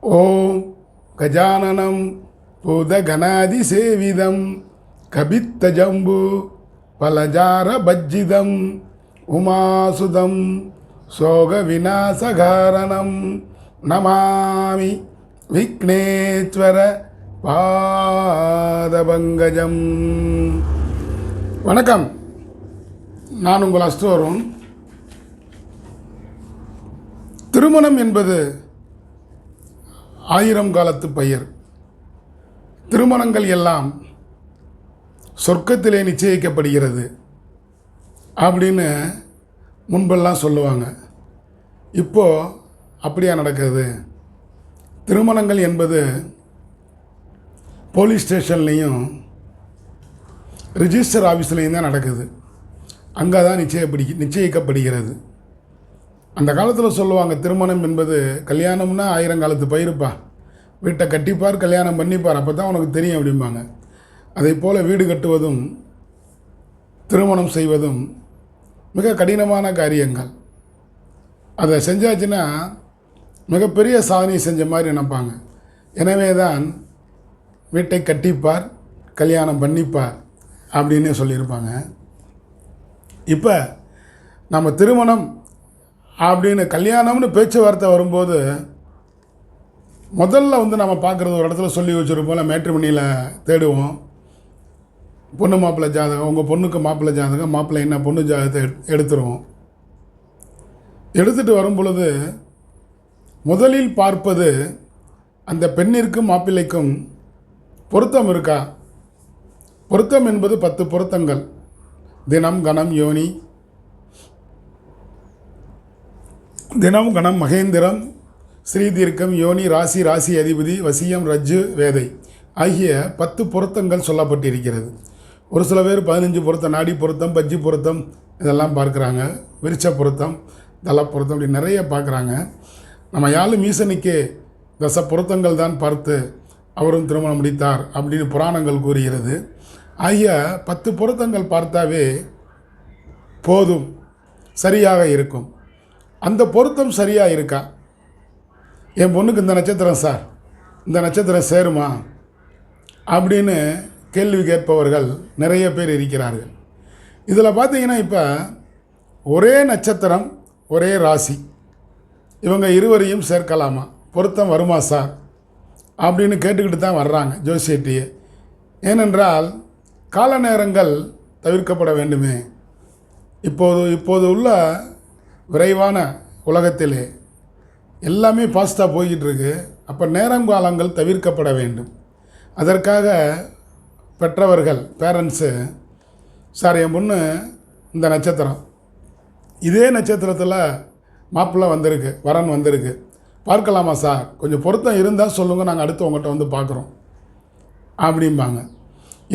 ஓம் கஜானனம் பூதகணாதிசேவிதம் கபித்தஜம்பு பலஜாரபஜ்ஜிதம் உமாசுதம் சோக விநாசகாரணம் நமாமி விக்னேஸ்வர பாதபங்கஜம். வணக்கம். நான் உங்கள் அஸ்தோரும். திருமணம் என்பது ஆயிரம் காலத்து பயிர். திருமணங்கள் எல்லாம் சொர்க்கத்திலே நிச்சயிக்கப்படுகிறது அப்படின்னு முன்பெல்லாம் சொல்லுவாங்க. இப்போது அப்படியா நடக்குது திருமணங்கள் என்பது போலீஸ் ஸ்டேஷன்லேயும் ரிஜிஸ்டர் ஆஃபீஸ்லேயும் தான் நடக்குது. அங்கே தான் நிச்சயப்படி நிச்சயிக்கப்படுகிறது. அந்த காலத்தில் சொல்லுவாங்க திருமணம் என்பது கல்யாணம்னா ஆயிரம் காலத்து பயிருப்பா. வீட்டை கட்டிப்பார் கல்யாணம் பண்ணிப்பார் அப்போ தான் உனக்கு தெரியும் அப்படிம்பாங்க. அதே போல் வீடு கட்டுவதும் திருமணம் செய்வதும் மிக கடினமான காரியங்கள். அதை செஞ்சாச்சுன்னா மிகப்பெரிய சாதனை செஞ்ச மாதிரி நினைப்பாங்க. எனவே தான் வீட்டை கட்டிப்பார் கல்யாணம் பண்ணிப்பார் அப்படின்னு சொல்லியிருப்பாங்க. இப்போ நம்ம திருமணம் அப்படின்னு கல்யாணம்னு பேச்சுவார்த்தை வரும்போது முதல்ல வந்து நம்ம பார்க்குறது ஒரு இடத்துல சொல்லி வச்சுருப்போம்ல மேட்ரிமணியில் தேடுவோம். பொண்ணு மாப்பிள்ளை ஜாதகம் உங்கள் பொண்ணுக்கு மாப்பிள்ளை ஜாதகம் மாப்பிள்ளை என்ன பொண்ணு ஜாதகத்தை எடு- எடுத்துருவோம் எடுத்துகிட்டு வரும் பொழுது முதலில் பார்ப்பது அந்த பெண்ணிற்கும் மாப்பிள்ளைக்கும் பொருத்தம் இருக்கா? பொருத்தம் என்பது பத்து பொருத்தங்கள். தினம் கணம் யோனி தினம் கணம் மகேந்திரம் ஸ்ரீதீர்க்கம் யோனி ராசி ராசி அதிபதி வசியம் ரஜ்ஜு வேதை ஆகிய பத்து பொருத்தங்கள் சொல்லப்பட்டிருக்கிறது. ஒரு சில பேர் பதினஞ்சு பொருத்தம் நாடி பொருத்தம் பஜ்ஜி பொருத்தம் இதெல்லாம் பார்க்குறாங்க. விருச்ச பொருத்தம் தல பொருத்தம் இப்படி நிறைய பார்க்குறாங்க. நம்ம யாழ் மீசனுக்கு தச பொருத்தங்கள் தான் பார்த்து அவரும் திருமணம் முடித்தார் அப்படின்னு புராணங்கள் கூறுகிறது. ஆகிய பத்து பொருத்தங்கள் பார்த்தாவே போதும் சரியாக இருக்கும். அந்த பொருத்தம் சரியாக இருக்கா? என் பொண்ணுக்கு இந்த நட்சத்திரம் சார். இந்த நட்சத்திரம் சேருமா? அப்படின்னு கேள்வி கேட்பவர்கள் நிறைய பேர் இருக்கிறார்கள். இதில் பார்த்தீங்கன்னா இப்போ ஒரே நட்சத்திரம் ஒரே ராசி. இவங்க இருவரையும் சேர்க்கலாமா? பொருத்தம் வருமா சார்? அப்படின்னு கேட்டுக்கிட்டு தான் வர்றாங்க ஜோசியட்டியை ஏனென்றால் கால நேரங்கள் தவிர்க்கப்பட வேண்டுமே. இப்போது இப்போது உள்ள விரைவான உலகத்திலே எல்லாமே ஃபாஸ்ட்டாக போய்கிட்டு இருக்கு அப்போ நேரம் காலங்கள் தவிர்க்கப்பட வேண்டும். அதற்காக பெற்றவர்கள் பேரண்ட்ஸு சார் என் பொண்ணு இந்த நட்சத்திரம். இதே நட்சத்திரத்தில் மாப்பிள்ளை வந்திருக்கு வரன் வந்திருக்கு. பார்க்கலாமா சார்? கொஞ்சம் பொருத்தம் இருந்தால் சொல்லுங்கள் நாங்கள் அடுத்து உங்கள்கிட்ட வந்து பார்க்குறோம் அப்படிம்பாங்க.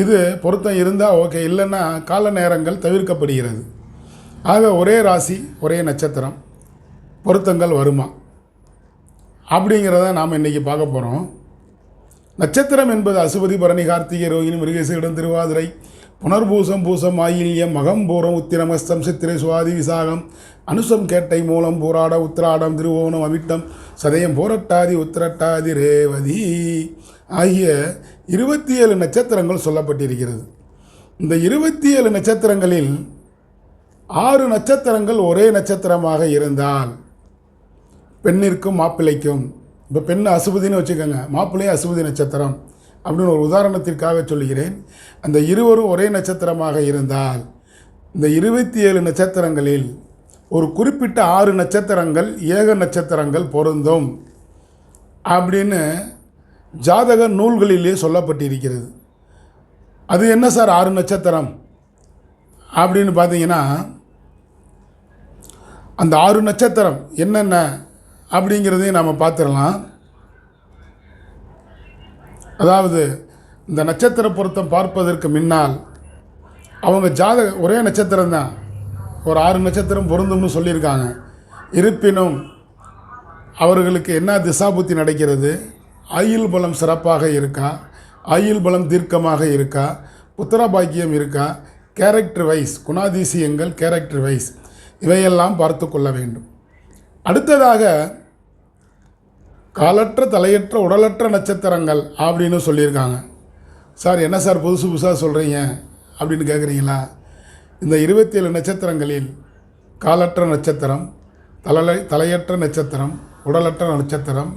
இது பொருத்தம் இருந்தால் ஓகே இல்லைன்னா கால நேரங்கள் தவிர்க்கப்படுகிறது. ஆக ஒரே ராசி ஒரே நட்சத்திரம். பொருத்தங்கள் வருமா? அப்படிங்கிறத நாம் இன்றைக்கி பார்க்க போகிறோம் நட்சத்திரம் என்பது அசுபதி பரணி கார்த்திகை ரோகிணி மிருகசீடம் திருவாதிரை புனர்பூசம் பூசம் ஆயில்யம் மகம்பூரம் உத்திரமஸ்தம் சித்திரை சுவாதி விசாகம் அனுசம் கேட்டை மூலம் போராட உத்திராடம் திருவோணம் அவிட்டம் சதயம் போரட்டாதி உத்திரட்டாதி ரேவதி ஆகிய இருபத்தி ஏழு நட்சத்திரங்கள் சொல்லப்பட்டிருக்கிறது. இந்த இருபத்தி ஏழு நட்சத்திரங்களில் ஆறு நட்சத்திரங்கள் ஒரே நட்சத்திரமாக இருந்தால் பெண்ணிற்கும் மாப்பிள்ளைக்கும் இப்போ பெண் அசுபதினு வச்சுக்கோங்க மாப்பிள்ளை அசுபதி நட்சத்திரம் அப்படின்னு ஒரு உதாரணத்திற்காக சொல்கிறேன் அந்த இருவரும் ஒரே நட்சத்திரமாக இருந்தால் இந்த இருபத்தி ஏழு நட்சத்திரங்களில் ஒரு குறிப்பிட்ட ஆறு நட்சத்திரங்கள் ஏக நட்சத்திரங்கள் பொருந்தும் அப்படின்னு ஜாதக நூல்களிலே சொல்லப்பட்டிருக்கிறது. அது என்ன சார் ஆறு நட்சத்திரம்? அப்படின்னு பார்த்தீங்கன்னா அந்த ஆறு நட்சத்திரம் என்னென்ன அப்படிங்கிறதையும் நாம் பார்த்துடலாம். அதாவது இந்த நட்சத்திர பொருத்தம் பார்ப்பதற்கு முன்னால் அவங்க ஜாதக ஒரே நட்சத்திரம் தான். ஒரு ஆறு நட்சத்திரம் பொருந்தும்னு சொல்லியிருக்காங்க. இருப்பினும் அவர்களுக்கு என்ன திசாபுத்தி நடக்கிறது? ஆயுள் பலம் சிறப்பாக இருக்கா? ஆயுள் பலம் தீர்க்கமாக இருக்கா? புத்திர பாக்கியம் இருக்கா? கேரக்டர் வைஸ் குணாதிசயங்கள் கேரக்டர் வைஸ் இவையெல்லாம் பார்த்து கொள்ள வேண்டும். அடுத்ததாக காலற்ற தலையற்ற உடலற்ற நட்சத்திரங்கள் அப்படின்னு சொல்லியிருக்காங்க. சார் என்ன சார் புதுசு புதுசாக சொல்கிறீங்க அப்படின்னு கேட்குறீங்களா இந்த இருபத்தேழு நட்சத்திரங்களில் காலற்ற நட்சத்திரம் தலை தலையற்ற நட்சத்திரம் உடலற்ற நட்சத்திரம்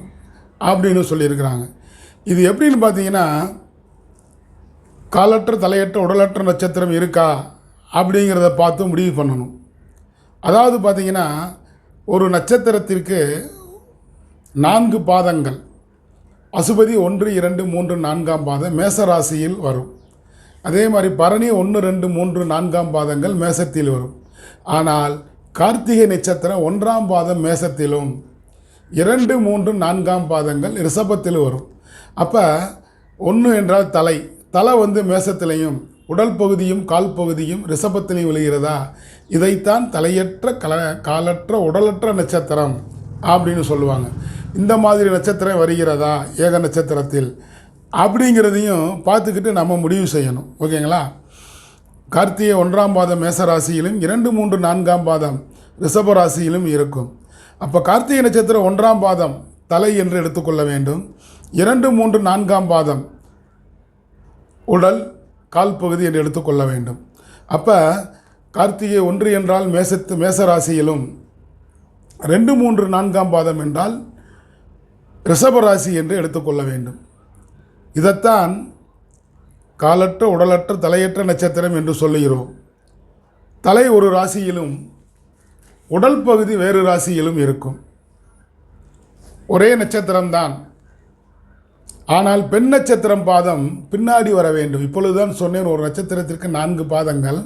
அப்படின்னு சொல்லியிருக்கிறாங்க. இது எப்படின்னு பார்த்தீங்கன்னா காலற்ற தலையற்ற உடலற்ற நட்சத்திரம் இருக்கா அப்படிங்கிறத பார்த்து முடிவு பண்ணணும். அதாவது பார்த்தீங்கன்னா ஒரு நட்சத்திரத்திற்கு நான்கு பாதங்கள். அசுபதி ஒன்று இரண்டு மூன்று நான்காம் பாதம் மேச ராசியில் வரும். அதே மாதிரி பரணி ஒன்று ரெண்டு மூன்று நான்காம் பாதங்கள் மேசத்தில் வரும். ஆனால் கார்த்திகை நட்சத்திரம் ஒன்றாம் பாதம் மேசத்திலும் இரண்டு மூன்று நான்காம் பாதங்கள் ரிஷபத்தில் வரும். அப்போ ஒன்று என்றால் தலை தலை வந்து மேசத்திலையும் உடல் பகுதியும் கால் பகுதியும் ரிஷபத்திலையும் விழுகிறதா? இதைத்தான் தலையற்ற கல காலற்ற உடலற்ற நட்சத்திரம் அப்படின்னு சொல்லுவாங்க. இந்த மாதிரி நட்சத்திரம் வருகிறதா? ஏக நட்சத்திரத்தில். அப்படிங்கிறதையும் பார்த்துக்கிட்டு நம்ம முடிவு செய்யணும். ஓகேங்களா? கார்த்திகை ஒன்றாம் பாதம் மேச ராசியிலும் இரண்டு மூன்று நான்காம் பாதம் ரிஷப ராசியிலும் இருக்கும். அப்போ கார்த்திகை நட்சத்திரம் ஒன்றாம் பாதம் தலை என்று எடுத்துக்கொள்ள வேண்டும். இரண்டு மூன்று நான்காம் பாதம் உடல் கால் பகுதி என்று எடுத்துக்கொள்ள வேண்டும். அப்போ கார்த்திகை ஒன்று என்றால் மேசத்து மேச ராசியிலும் ரெண்டு மூன்று நான்காம் பாதம் என்றால் ரிஷப ராசி என்று எடுத்துக்கொள்ள வேண்டும். இதைத்தான் காலற்ற உடலற்ற தலையற்ற நட்சத்திரம் என்று சொல்லுகிறோம். தலை ஒரு ராசியிலும் உடல் பகுதி வேறு ராசியிலும் இருக்கும். ஒரே நட்சத்திரம்தான். ஆனால் பெண் நட்சத்திரம் பாதம் பின்னாடி வர வேண்டும். இப்பொழுதுதான் சொன்னேன் ஒரு நட்சத்திரத்திற்கு நான்கு பாதங்கள்.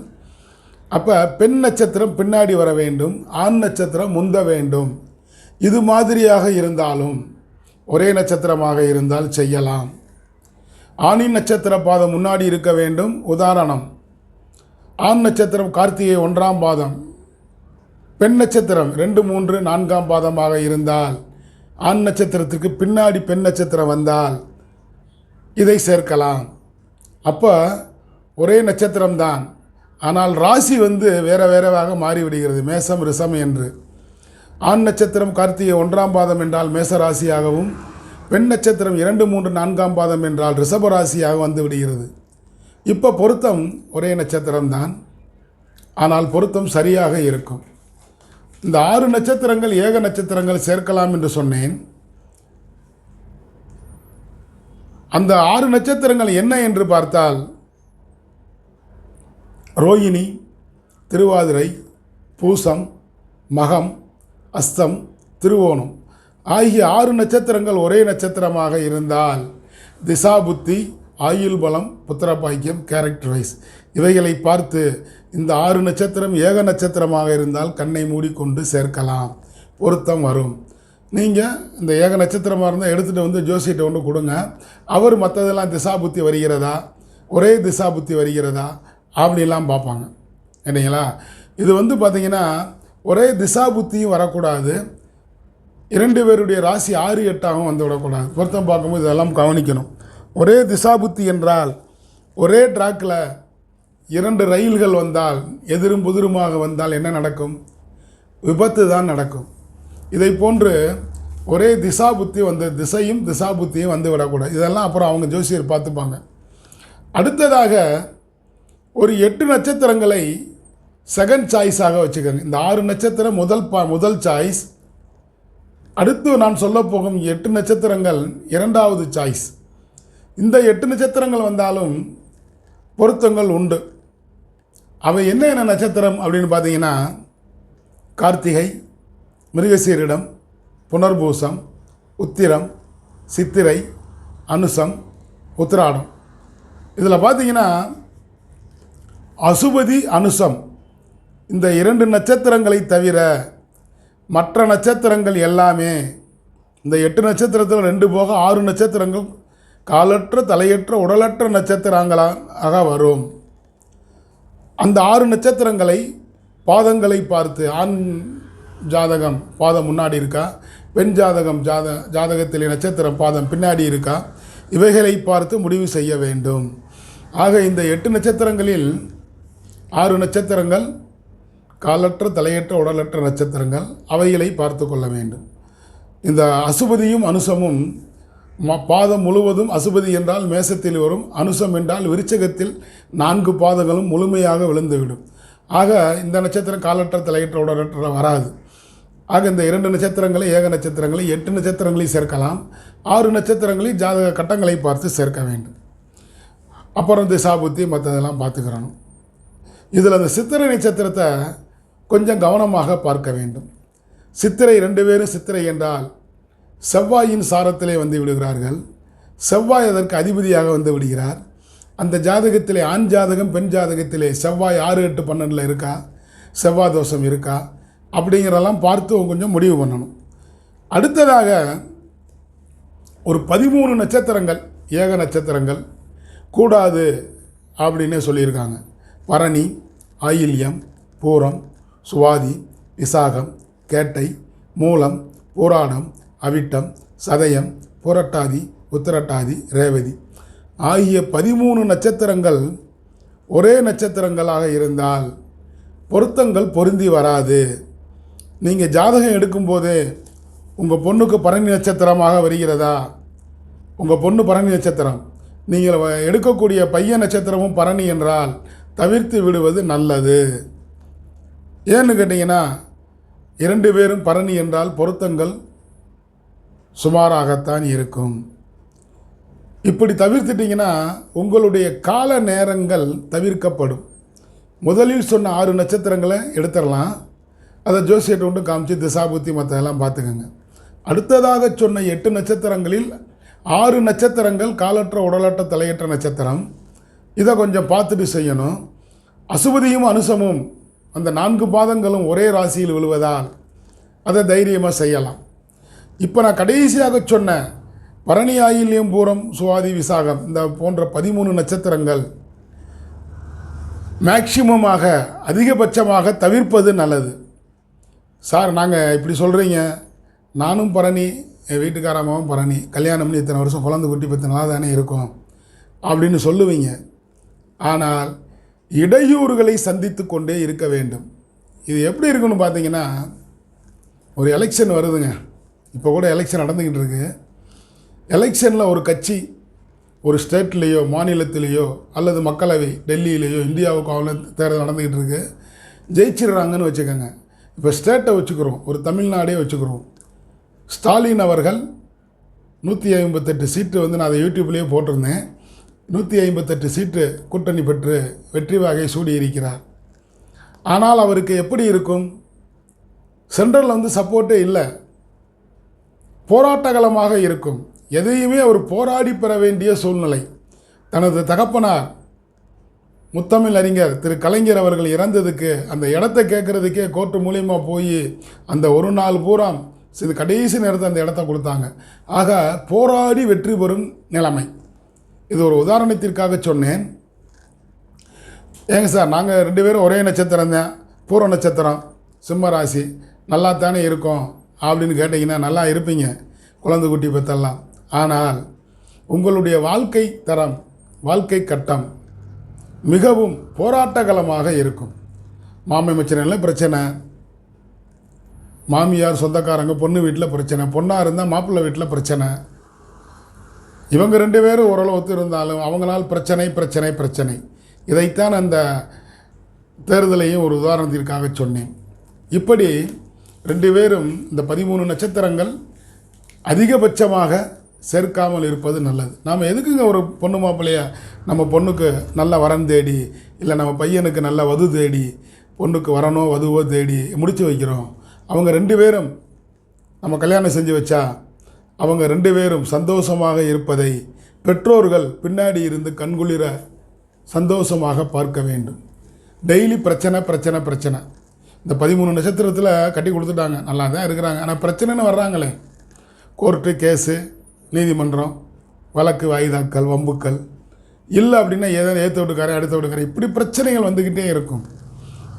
அப்போ பெண் நட்சத்திரம் பின்னாடி வர வேண்டும் ஆண் நட்சத்திரம் முந்த வேண்டும். இது மாதிரியாக இருந்தாலும் ஒரே நட்சத்திரமாக இருந்தால் செய்யலாம். ஆணின் நட்சத்திர பாதம் முன்னாடி இருக்க வேண்டும் உதாரணம். ஆண் நட்சத்திரம் கார்த்திகை ஒன்றாம் பாதம். பெண் நட்சத்திரம் ரெண்டு மூன்று நான்காம் பாதமாக இருந்தால் ஆண் நட்சத்திரத்திற்கு பின்னாடி பெண் நட்சத்திரம் வந்தால் இதை சேர்க்கலாம். அப்போ ஒரே நட்சத்திரம்தான். ஆனால் ராசி வந்து வேற வேறவாக மாறிவிடுகிறது. மேசம் ரிசம் என்று. ஆண் நட்சத்திரம் கார்த்திகை ஒன்றாம் பாதம் என்றால் மேச ராசியாகவும் பெண் நட்சத்திரம் இரண்டு மூன்று நான்காம் பாதம் என்றால் ரிஷப ராசியாக வந்து விடுகிறது இப்போ பொருத்தம் ஒரே நட்சத்திரம்தான். ஆனால் பொருத்தம் சரியாக இருக்கும். இந்த ஆறு நட்சத்திரங்கள் ஏக நட்சத்திரங்கள் சேர்க்கலாம் என்று சொன்னேன். அந்த ஆறு நட்சத்திரங்கள் என்ன என்று பார்த்தால் ரோகிணி திருவாதிரை பூசம் மகம் அஸ்தம் திருவோணம். ஆகிய ஆறு நட்சத்திரங்கள் ஒரே நட்சத்திரமாக இருந்தால் திசா புத்தி ஆயுள் பலம் புத்திரபாக்கியம் கேரக்டர் வைஸ் இவைகளை பார்த்து இந்த ஆறு நட்சத்திரம் ஏக நட்சத்திரமாக இருந்தால் கண்ணை மூடிக்கொண்டு சேர்க்கலாம். பொருத்தம் வரும். நீங்கள் இந்த ஏக நட்சத்திரமாக இருந்தால் எடுத்துகிட்டு வந்து ஜோசியிட்ட ஒன்று கொடுங்க. அவர் மற்றதெல்லாம் திசா புத்தி வருகிறதா? ஒரே திசா புத்தி வருகிறதா? அப்படிலாம் பார்ப்பாங்க. இல்லைங்களா இது வந்து பார்த்திங்கன்னா ஒரே திசா புத்தியும் வரக்கூடாது. இரண்டு பேருடைய ராசி ஆறு எட்டாகவும் வந்து விடக்கூடாது. பொருத்தம் பார்க்கும்போது இதெல்லாம் கவனிக்கணும். ஒரே திசா புத்தி என்றால் ஒரே ட்ராக்கில் இரண்டு ரயில்கள் வந்தால் எதிரும் புதிருமாக வந்தால் என்ன நடக்கும்? விபத்து தான் நடக்கும். இதை போன்று ஒரே திசா புத்தி வந்து திசையும் திசா புத்தியும் வந்து விடக்கூடாது. இதெல்லாம் அப்புறம் அவங்க ஜோசியர் பார்த்துப்பாங்க. அடுத்ததாக ஒரு எட்டு நட்சத்திரங்களை செகண்ட் சாய்ஸாக வச்சுக்கோங்க. இந்த ஆறு நட்சத்திரம் முதல் பா முதல் சாய்ஸ் அடுத்து நான் சொல்ல போகும் எட்டு நட்சத்திரங்கள் இரண்டாவது சாய்ஸ் இந்த எட்டு நட்சத்திரங்கள் வந்தாலும் பொருத்தங்கள் உண்டு. அவை என்ன என்ன நட்சத்திரம் அப்படின்னு பார்த்தீங்கன்னா கார்த்திகை மிருகசீரிடம் புனர்பூசம் உத்திரம் சித்திரை அனுசம் உத்திராடம். இதில் பார்த்தீங்கன்னா அசுபதி அனுசம். இந்த இரண்டு நட்சத்திரங்களை தவிர மற்ற நட்சத்திரங்கள் எல்லாமே இந்த எட்டு நட்சத்திரத்தில் ரெண்டு போக ஆறு நட்சத்திரங்கள் காலற்ற தலையற்ற உடலற்ற நட்சத்திரங்களாக வரும். அந்த ஆறு நட்சத்திரங்களை பாதங்களை பார்த்து ஆண் ஜாதகம் பாதம் முன்னாடி இருக்கா? பெண் ஜாதகம் ஜாத ஜாதகத்தில் நட்சத்திரம் பாதம் பின்னாடி இருக்கா? இவைகளை பார்த்து முடிவு செய்ய வேண்டும். ஆக இந்த எட்டு நட்சத்திரங்களில் ஆறு நட்சத்திரங்கள் காலற்ற தலையற்ற உடலற்ற நட்சத்திரங்கள் அவைகளை பார்த்து கொள்ள வேண்டும். இந்த அசுபதியும் அனுசமும் ம- பாதம் முழுவதும் அசுபதி என்றால் மேசத்தில் வரும் அனுசம் என்றால் விருச்சகத்தில் நான்கு பாதங்களும் முழுமையாக விழுந்துவிடும். ஆக இந்த நட்சத்திரம் காலற்ற தலையற்ற உடலற்ற வராது. ஆக இந்த இரண்டு நட்சத்திரங்களை ஏக நட்சத்திரங்களை எட்டு நட்சத்திரங்களையும் சேர்க்கலாம். ஆறு நட்சத்திரங்களையும் ஜாதக கட்டங்களை பார்த்து சேர்க்க வேண்டும். அப்புறம் திசாபுத்தி மற்றதெல்லாம் பார்த்துக்கிறணும். இதில் அந்த சித்திரை நட்சத்திரத்தை கொஞ்சம் கவனமாக பார்க்க வேண்டும். சித்திரை ரெண்டு பேரும் சித்திரை என்றால் செவ்வாயின் சாரத்திலே வந்து விடுகிறார்கள். செவ்வாய் அதற்கு அதிபதியாக வந்து விடுகிறார். அந்த ஜாதகத்திலே ஆண் ஜாதகம் பெண் ஜாதகத்திலே செவ்வாய் ஆறு எட்டு பன்னெண்டில் இருக்கா? செவ்வாய் தோஷம் இருக்கா? அப்படிங்கிறதெல்லாம் பார்த்து கொஞ்சம் முடிவு பண்ணணும். அடுத்ததாக ஒரு பதிமூணு நட்சத்திரங்கள் ஏக நட்சத்திரங்கள் கூடாது அப்படின்னு சொல்லியிருக்காங்க. பரணி ஆயில்யம் பூரம் சுவாதி விசாகம் கேட்டை மூலம் புராணம் அவிட்டம் சதயம் புரட்டாதி உத்திரட்டாதி ரேவதி. ஆகிய பதிமூணு நட்சத்திரங்கள் ஒரே நட்சத்திரங்களாக இருந்தால் பொருத்தங்கள் பொருந்தி வராது. நீங்கள் ஜாதகம் எடுக்கும்போது உங்கள் பொண்ணுக்கு பரணி நட்சத்திரமாக வருகிறதா? உங்கள் பொண்ணு பரணி நட்சத்திரம். நீங்கள் வ- எடுக்கக்கூடிய பையன் நட்சத்திரமும் பரணி என்றால் தவிர்த்து விடுவது நல்லது. ஏன்னு கேட்டிங்கன்னா இரண்டு பேரும் பரணி என்றால் பொருத்தங்கள் சுமாராகத்தான் இருக்கும். இப்படி தவிர்த்துட்டிங்கன்னா உங்களுடைய கால நேரங்கள் தவிர்க்கப்படும். முதலில் சொன்ன ஆறு நட்சத்திரங்களை எடுத்துடலாம். அதை ஜோசியத்தை ஒன்று காமிச்சு திசாபுத்தி மற்றதெல்லாம் பார்த்துக்கோங்க. அடுத்ததாக சொன்ன எட்டு நட்சத்திரங்களில் ஆறு நட்சத்திரங்கள் காலற்ற உடலற்ற தலையற்ற நட்சத்திரம். இதை கொஞ்சம் பார்த்துட்டு செய்யணும். அசுபதியும் அனுசமும் அந்த நான்கு பாதங்களும் ஒரே ராசியில் விழுவதால் அதை தைரியமாக செய்யலாம். இப்போ நான் கடைசியாக சொன்ன பரணி ஆயில்யம் பூரம் சுவாதி விசாகம் இந்த போன்ற பதிமூணு நட்சத்திரங்கள் மேக்சிமமாக அதிகபட்சமாக தவிர்ப்பது நல்லது. சார் நாங்கள் இப்படி சொல்கிறீங்க நானும் பரணி என் வீட்டுக்காரமாவும் பரணி. கல்யாணம் பண்ணி இத்தனை வருஷம் குழந்தை குட்டி பத்து நாளாக தானே இருக்கும் அப்படின்னு சொல்லுவீங்க. ஆனால் இடையூறுகளை சந்தித்து கொண்டே இருக்க வேண்டும். இது எப்படி இருக்குன்னு பார்த்தீங்கன்னா ஒரு எலெக்ஷன் வருதுங்க. இப்போ கூட எலெக்ஷன் நடந்துக்கிட்டு இருக்கு. எலெக்ஷனில் ஒரு கட்சி ஒரு ஸ்டேட்லேயோ மாநிலத்திலேயோ அல்லது மக்களவை டெல்லியிலேயோ இந்தியாவுக்கு அவ்வளோ தேர்தல் நடந்துக்கிட்டு இருக்கு. ஜெயிச்சிடுறாங்கன்னு வச்சுக்கோங்க. இப்போ ஸ்டேட்டை வச்சுக்கிறோம். ஒரு தமிழ்நாடே வச்சுக்கிறோம். ஸ்டாலின் அவர்கள் நூற்றி ஐம்பத்தெட்டு சீட்டு வந்து நான் அதை யூடியூப்லேயே போட்டிருந்தேன். நூற்றி ஐம்பத்தெட்டு சீட்டு கூட்டணி பெற்று வெற்றி வாகை சூடியிருக்கிறார். ஆனால் அவருக்கு எப்படி இருக்கும்? சென்ட்ரலில் வந்து சப்போர்ட்டே இல்லை. போராட்டகலமாக இருக்கும். எதையுமே அவர் போராடி பெற வேண்டிய சூழ்நிலை. தனது தகப்பனார் முத்தமிழ் அறிஞர் திரு கலைஞர் அவர்கள் இறந்ததுக்கு அந்த இடத்த கேட்குறதுக்கே கோர்ட்டு மூலியமாக போய் அந்த ஒரு நாள் பூராம் இது கடைசி நேரத்தை அந்த இடத்த கொடுத்தாங்க. ஆக போராடி வெற்றி பெறும் நிலைமை. இது ஒரு உதாரணத்திற்காக சொன்னேன். ஏங்க சார் நாங்கள் ரெண்டு பேரும் ஒரே நட்சத்திரம் தான். பூர்வ நட்சத்திரம் சிம்ம ராசி. நல்லா தானே இருக்கோம் அப்படின்னு கேட்டிங்கன்னா நல்லா இருப்பீங்க. குழந்தை குட்டி பெற்றெல்லாம். ஆனால் உங்களுடைய வாழ்க்கை தரம் வாழ்க்கை கட்டம் மிகவும் போராட்டகலமாக இருக்கும். மாமி மச்சினில் பிரச்சனை? மாமியார் சொந்தக்காரங்க பொண்ணு வீட்டில் பிரச்சனை பொண்ணாக இருந்தால் மாப்பிள்ளை வீட்டில் பிரச்சனை. இவங்க ரெண்டு பேரும் ஓரளவு ஒத்து இருந்தாலும் அவங்களால் பிரச்சனை பிரச்சனை பிரச்சனை. இதைத்தான் அந்த தேர்தலையும் ஒரு உதாரணத்திற்காக சொன்னேன். இப்படி ரெண்டு பேரும் இந்த பதிமூணு நட்சத்திரங்கள் அதிகபட்சமாக சேர்க்காமல் இருப்பது நல்லது. நாம் எதுக்குங்க ஒரு பொண்ணு மாப்பிள்ளைய நம்ம பொண்ணுக்கு நல்ல வரன் தேடி இல்லை நம்ம பையனுக்கு நல்ல வது தேடி பொண்ணுக்கு வரனோ வதுவோ தேடி முடித்து வைக்கிறோம். அவங்க ரெண்டு பேரும் நம்ம கல்யாணம் செஞ்சு வச்சா அவங்க ரெண்டு பேரும் சந்தோஷமாக இருப்பதை பெற்றோர்கள் பின்னாடி இருந்து கண்குளிர சந்தோஷமாக பார்க்க வேண்டும். டெய்லி பிரச்சனை பிரச்சனை பிரச்சனை. இந்த பதிமூணு நட்சத்திரத்தில் கட்டி கொடுத்துட்டாங்க. நல்லா தான் இருக்கிறாங்க. ஆனால் பிரச்சனைன்னு வர்றாங்களே. கோர்ட்டு கேஸு நீதிமன்றம் வழக்கு வாய்தாக்கள் வம்புக்கள் இல்லை அப்படின்னா ஏதோ ஏற்ற விட்டுக்காரன் அடுத்த விட்டுக்காரன் இப்படி பிரச்சனைகள் வந்துக்கிட்டே இருக்கும்.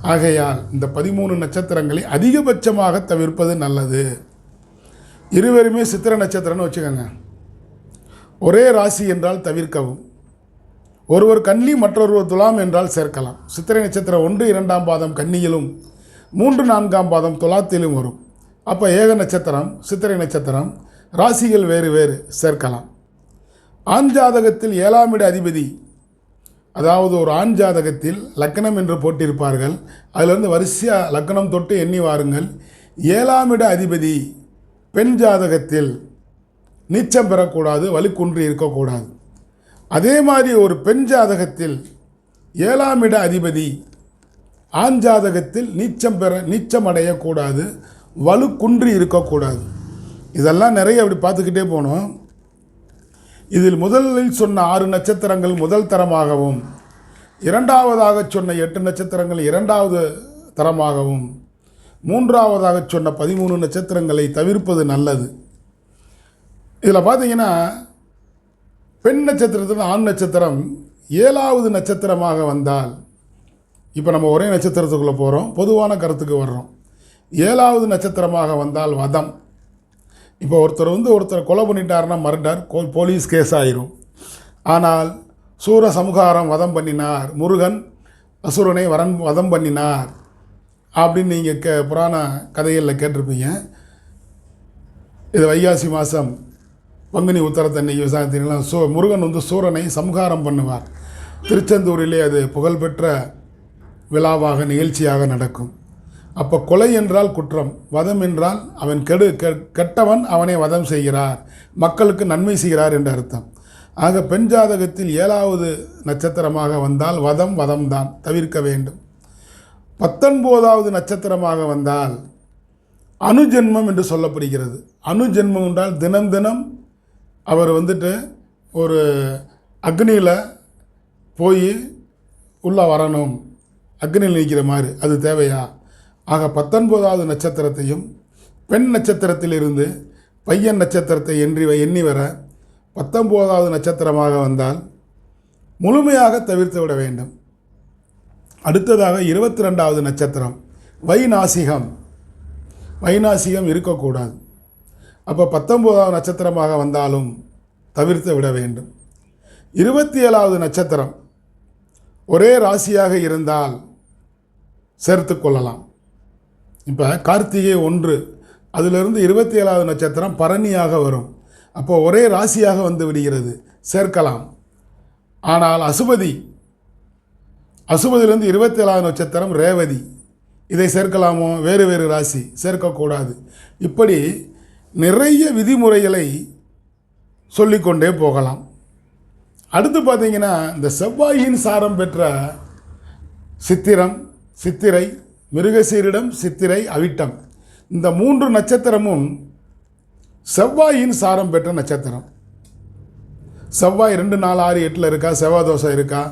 ஆகையால் இந்த பதிமூணு நட்சத்திரங்களை அதிகபட்சமாக தவிர்ப்பது நல்லது. இருவருமே சித்திர நட்சத்திரம்னு வச்சுக்கோங்க. ஒரே ராசி என்றால் தவிர்க்கவும். ஒருவர் கன்னி மற்றொருவர் துலாம் என்றால் சேர்க்கலாம். சித்திரை நட்சத்திரம் ஒன்று இரண்டாம் பாதம் கன்னியிலும் மூன்று நான்காம் பாதம் துலாத்திலும் வரும். அப்போ ஏக நட்சத்திரம் சித்திரை நட்சத்திரம் ராசிகள் வேறு வேறு சேர்க்கலாம். ஆண் ஜாதகத்தில் ஏழாம் இட அதிபதி அதாவது ஒரு ஆண் ஜாதகத்தில் லக்னம் என்று போட்டிருப்பார்கள். அதிலிருந்து வரிசையாக லக்னம் தொட்டு எண்ணி வாருங்கள். ஏழாம் இட அதிபதி பெண் ஜாதகத்தில் நீச்சம் பெறக்கூடாது வலுக்குன்றி இருக்கக்கூடாது. அதே மாதிரி ஒரு பெண் ஜாதகத்தில் ஏழாம் இட அதிபதி ஆண் ஜாதகத்தில் நீச்சம் பெற நீச்சம் அடையக்கூடாது வலுக்குன்றி இருக்கக்கூடாது. இதெல்லாம் நிறைய அப்படி பார்த்துக்கிட்டே போனோம். இதில் முதலில் சொன்ன ஆறு நட்சத்திரங்கள் முதல் தரமாகவும் இரண்டாவதாக சொன்ன எட்டு நட்சத்திரங்கள் இரண்டாவது தரமாகவும் மூன்றாவதாக சொன்ன பதிமூணு நட்சத்திரங்களை தவிர்ப்பது நல்லது. இதில் பார்த்தீங்கன்னா பெண் நட்சத்திரத்தில் ஆண் நட்சத்திரம் ஏழாவது நட்சத்திரமாக வந்தால் இப்போ நம்ம ஒரே நட்சத்திரத்துக்குள்ளே போகிறோம் பொதுவான கருத்துக்கு வர்றோம். ஏழாவது நட்சத்திரமாக வந்தால் வதம். இப்போ ஒருத்தர் வந்து ஒருத்தர் கொலை பண்ணிட்டாருன்னா மர்டர் கோ- போலீஸ் கேஸ் ஆயிரும் ஆனால் சூர சமுகாரம் வதம் பண்ணினார். முருகன் அசுரனை வரன் வதம் பண்ணினார். அப்படின்னு நீங்கள் கே புராண கதைகளில் கேட்டிருப்பீங்க. இது வைகாசி மாதம் பங்குனி உத்தரத்தன்னைக்கு விசாரித்தீங்களா? சூ முருகன் வந்து சூரனை சம்ஹாரம் பண்ணுவார். திருச்செந்தூரிலே அது புகழ்பெற்ற விழாவாக நிகழ்ச்சியாக நடக்கும். அப்போ கொலை என்றால் குற்றம் வதம் என்றால் அவன் கெடு கெ- கெட்டவன் அவனை வதம் செய்கிறார் மக்களுக்கு நன்மை செய்கிறார் என்று அர்த்தம். ஆக பெண் ஜாதகத்தில் ஏழாவது நட்சத்திரமாக வந்தால் வதம் வதம்தான் தவிர்க்க வேண்டும். பத்தொன்பதாவது நட்சத்திரமாக வந்தால் அணுஜென்மம் என்று சொல்லப்படுகிறது. அணுஜென்மம் என்றால் தினம் தினம் அவர் வந்துட்டு ஒரு அக்னியில் போய் உள்ளே வரணும். அக்னியில் நிற்கிற மாதிரி அது தேவையா? ஆக பத்தொன்பதாவது நட்சத்திரத்தையும் பெண் நட்சத்திரத்திலிருந்து பையன் நட்சத்திரத்தை எண்ணி எண்ணி வர பத்தொம்போதாவது நட்சத்திரமாக வந்தால் முழுமையாக தவிர்த்து விட வேண்டும். அடுத்ததாக இருபத்தி ரெண்டாவது நட்சத்திரம் வைநாசிகம். வைநாசிகம் இருக்கக்கூடாது. அப்போ பத்தொம்போதாவது நட்சத்திரமாக வந்தாலும் தவிர்த்து விட வேண்டும். இருபத்தி ஏழாவது நட்சத்திரம் ஒரே ராசியாக இருந்தால் சேர்த்து கொள்ளலாம். இப்போ கார்த்திகை ஒன்று அதிலிருந்து இருபத்தி ஏழாவது நட்சத்திரம் பரணியாக வரும். அப்போ ஒரே ராசியாக வந்து விடுகிறது சேர்க்கலாம். ஆனால் அசுபதி அசுபதியிலிருந்து இருபத்தி ஏழாவது நட்சத்திரம் ரேவதி. இதை சேர்க்கலாமோ? வேறு வேறு ராசி சேர்க்கக்கூடாது. இப்படி நிறைய விதிமுறைகளை சொல்லிக்கொண்டே போகலாம். அடுத்து பார்த்திங்கன்னா இந்த செவ்வாயின் சாரம் பெற்ற சித்திரம் சித்திரை மிருகசீரிடம் சித்திரை அவிட்டம். இந்த மூன்று நட்சத்திரமும் செவ்வாயின் சாரம் பெற்ற நட்சத்திரம். செவ்வாய் ரெண்டு நாலு ஆறு எட்டில் இருக்கா? செவ்வாய் தோஷம் இருக்கா?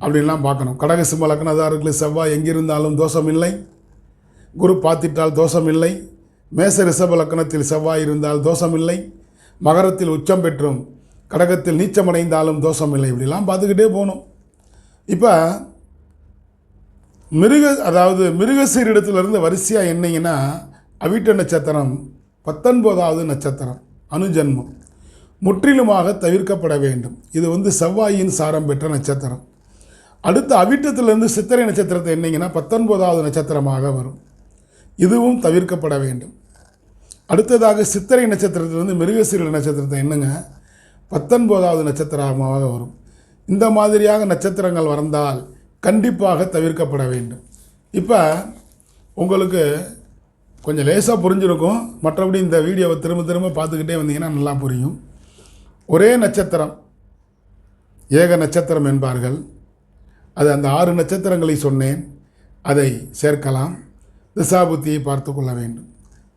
அப்படின்லாம் பார்க்கணும். கடக சிம்ம லக்னதாரர்களுக்கு செவ்வாய் எங்கிருந்தாலும் தோஷம் இல்லை குரு பார்த்திட்டால் தோஷம் இல்லை மேச ரிஷப லக்னத்தில் செவ்வாய் இருந்தால் தோஷம் இல்லை மகரத்தில் உச்சம் பெற்றும் கடகத்தில் நீச்சமடைந்தாலும் தோஷம் இல்லை இப்படிலாம் பார்த்துக்கிட்டே போகணும். இப்போ மிருக அதாவது மிருகசீரிடத்திலிருந்து வரிசையாக என்னைங்கன்னா அவிட்ட நட்சத்திரம் பத்தொன்பதாவது நட்சத்திரம் அனுஜன்மம். முற்றிலுமாக தவிர்க்கப்பட வேண்டும். இது வந்து செவ்வாயின் சாரம் பெற்ற நட்சத்திரம். அடுத்து அவிட்டத்திலிருந்து சித்திரை நட்சத்திரத்தை என்னங்கன்னா பத்தொன்பதாவது நட்சத்திரமாக வரும். இதுவும் தவிர்க்கப்பட வேண்டும். அடுத்ததாக சித்திரை நட்சத்திரத்திலிருந்து மிருகசீர நட்சத்திரத்தை என்னங்க? பத்தொன்பதாவது நட்சத்திரமாக வரும். இந்த மாதிரியாக நட்சத்திரங்கள் வந்தால் கண்டிப்பாக தவிர்க்கப்பட வேண்டும். இப்போ உங்களுக்கு கொஞ்சம் லேசாக புரிஞ்சிருக்கும். மற்றபடி இந்த வீடியோவை திரும்ப திரும்ப பார்த்துக்கிட்டே வந்தீங்கன்னா நல்லா புரியும். ஒரே நட்சத்திரம் ஏக நட்சத்திரம் என்பார்கள். அது அந்த ஆறு நட்சத்திரங்களை சொன்னேன். அதை சேர்க்கலாம். திசாபுத்தியை பார்த்து கொள்ள வேண்டும்.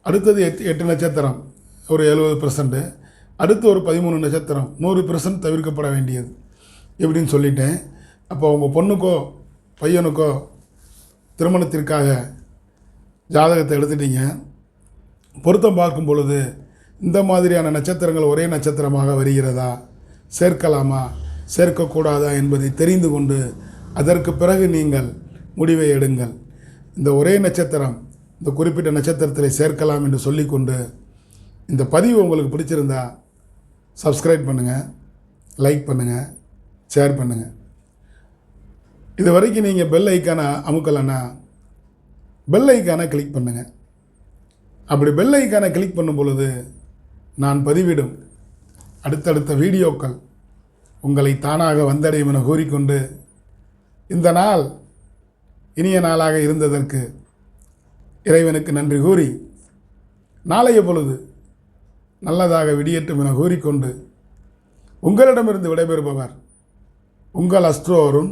அடுத்தது எட்டு எட்டு நட்சத்திரம் ஒரு எழுபது பர்சன்ட்டு அடுத்து ஒரு பதிமூணு நட்சத்திரம் நூறு பர்சன்ட் தவிர்க்கப்பட வேண்டியது. இப்படின்னு சொல்லிட்டேன். அப்போ உங்கள் பொண்ணுக்கோ பையனுக்கோ திருமணத்திற்காக ஜாதகத்தை எடுத்துட்டீங்க. பொருத்தம் பார்க்கும் பொழுது இந்த மாதிரியான நட்சத்திரங்கள் ஒரே நட்சத்திரமாக வருகிறதா? சேர்க்கலாமா? சேர்க்கக்கூடாதா என்பதை தெரிந்து கொண்டு அதற்கு பிறகு நீங்கள் முடிவை எடுங்கள். இந்த ஒரே நட்சத்திரம் இந்த குறிப்பிட்ட நட்சத்திரத்தில் சேர்க்கலாம் என்று சொல்லிக்கொண்டு இந்த பதிவு உங்களுக்கு பிடிச்சிருந்தா சப்ஸ்கிரைப் பண்ணுங்கள் லைக் பண்ணுங்கள் ஷேர் பண்ணுங்கள் இது வரைக்கும் நீங்கள் பெல் ஐக்கானை அமுக்கலைன்னா பெல் ஐக்கானை கிளிக் பண்ணுங்கள் அப்படி பெல் ஐக்கானை கிளிக் பண்ணும் பொழுது நான் பதிவிடும் அடுத்தடுத்த வீடியோக்கள் உங்களை தானாக வந்தடையும் என கூறிக்கொண்டு இந்த நாள் இனிய நாளாக இருந்ததற்கு இறைவனுக்கு நன்றி கூறி நாளைய பொழுது நல்லதாக விடியட்டும் என கூறிக்கொண்டு உங்களிடமிருந்து விடைபெறுபவர் உங்கள் அஸ்ட்ரோ அருண்.